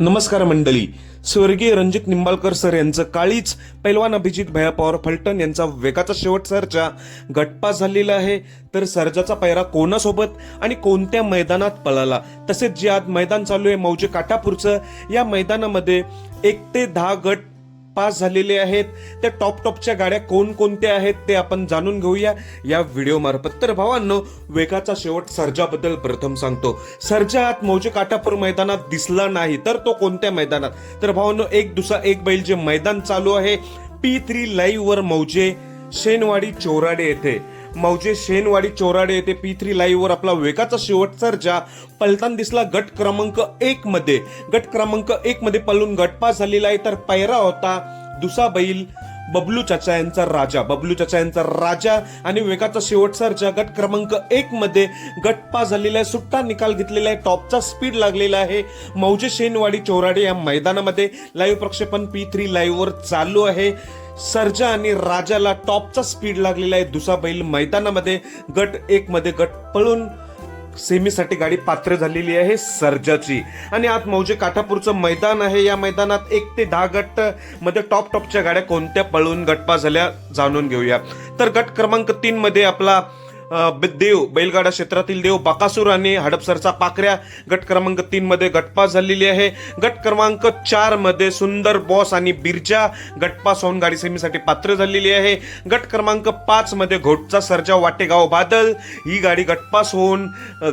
नमस्कार मंडळी. स्वर्गीय रणजित निंबाळकर सर यांचं काळीच पैलवान अभिजित भया पवार फलटण यांचा वेगाचा शेवट सरचा गटपास झालेला आहे. तर सर्जाचा पैरा कोणासोबत आणि कोणत्या मैदानात पळाला? तसेच जे आज मैदान चालू आहे मौजे काटापूरचं या मैदानामध्ये एक ते दहा गट पास झालेले आहेत. त्या टॉप टॉपच्या गाड्या कोणकोणत्या आहेत ते आपण जाणून घेऊया. या व्हिडिओमार्फत तर भावांनो वेगाचा शेवट सर्जाबद्दल प्रथम सांगतो. सर्जा आत मौजे काटापूर मैदानात दिसला नाही तर तो कोणत्या मैदानात? तर भावांनो एक दुसरा एक बैल जे मैदान चालू आहे पी थ्री लाईव्ह वर मौजे शेनवाडी चोराडे येथे. मौजे शेनवाडी चोराडे येथे पी थ्री लाईव्हवर आपला वेगाचा शेवट सर्जा. पलतान दिसला गट क्रमांक एक मध्ये. गट क्रमांक एक मध्ये पलून गटपास झालेला आहे तर पैरा होता दुसा बैल बबलू चाचा यांचा राजा. बबलू चाचा यांचा राजा आणि वेगाचा शेवट सर्जा गट क्रमांक एक मध्ये गटपास झालेला आहे. सुट्टा निकाल घेतलेला आहे. टॉपचा स्पीड लागलेला आहे. मौजे शेनवाडी चौराडे या मैदानामध्ये लाईव्ह प्रक्षेपण पी थ्री लाईव्हवर चालू आहे. सर्जा आणि राजाला टॉपचा स्पीड लागलेला आहे. दुसरा बैल मैदानामध्ये गट एक मध्ये गट पळून सेमीसाठी गाडी पात्र झालेली आहे सर्जाची. आणि आत मौजे काठापूरचं मैदान आहे. या मैदानात एक ते दहा गटमध्ये टॉप टॉपच्या गाड्या कोणत्या पळून गटपा झाल्या जाणून घेऊया. तर गट क्रमांक तीन मध्ये आपला देव बैलगाडा क्षेत्रातील देव बाकासूर आणि हडपसरचा पाकऱ्या गट क्रमांक तीन मध्ये गटपास झालेली आहे. गट क्रमांक चारमध्ये सुंदर बॉस आणि बिरजा गटपास होऊन गाडी सेमीसाठी पात्र झालेली आहे. गट क्रमांक पाच मध्ये घोटचा सर्जा वाटेगाव बादल. ही गाडी गटपास होऊन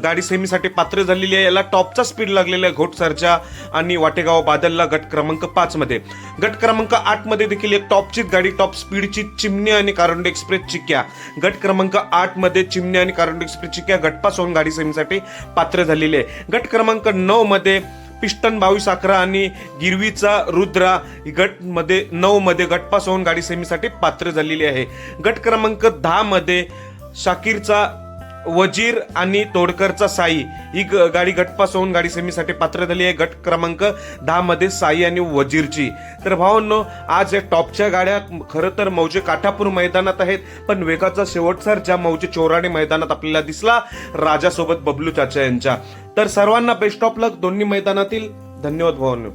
गाडी सेमीसाठी पात्र झालेली आहे. याला टॉपचा स्पीड लागलेला आहे घोट सर्जा आणि वाटेगाव बादलला गट क्रमांक पाच मध्ये. गट क्रमांक आठमध्ये देखील एक टॉपचीच गाडी टॉप स्पीडची चिमणी आणि कारोंडे एक्सप्रेस चिक्या गट क्रमांक आठमध्ये चिमणी आणि कार्बन एक्सप्रेस चिक्या गटपास होऊन गाडी सेमीसाठी पात्र झालेली आहे. गट क्रमांक नऊ मध्ये पिस्टन बावीस अकरा आणि गिरवीचा रुद्रा गटमध्ये गटमध्ये नऊ मध्ये गटपास होऊन गाडी सेमीसाठी पात्र झालेली आहे. गट क्रमांक दहा मध्ये शाकीरचा वजीर आणि तोडकरचा साई. ही ग- गाडी गटपास होऊन गाडी सेमीसाठी पात्र झाली आहे. गट क्रमांक दहामध्ये साई आणि वजीरची. तर भावांनो आज या टॉपच्या गाड्या खरं तर मौजे काठापूर मैदानात आहेत पण वेगाचा शेवट सर ज्या मौजे चोराणे मैदानात आपल्याला दिसला राजासोबत बबलू चाचा यांच्या. तर सर्वांना बेस्ट ऑफ लक दोन्ही मैदानातील. धन्यवाद भावांनो.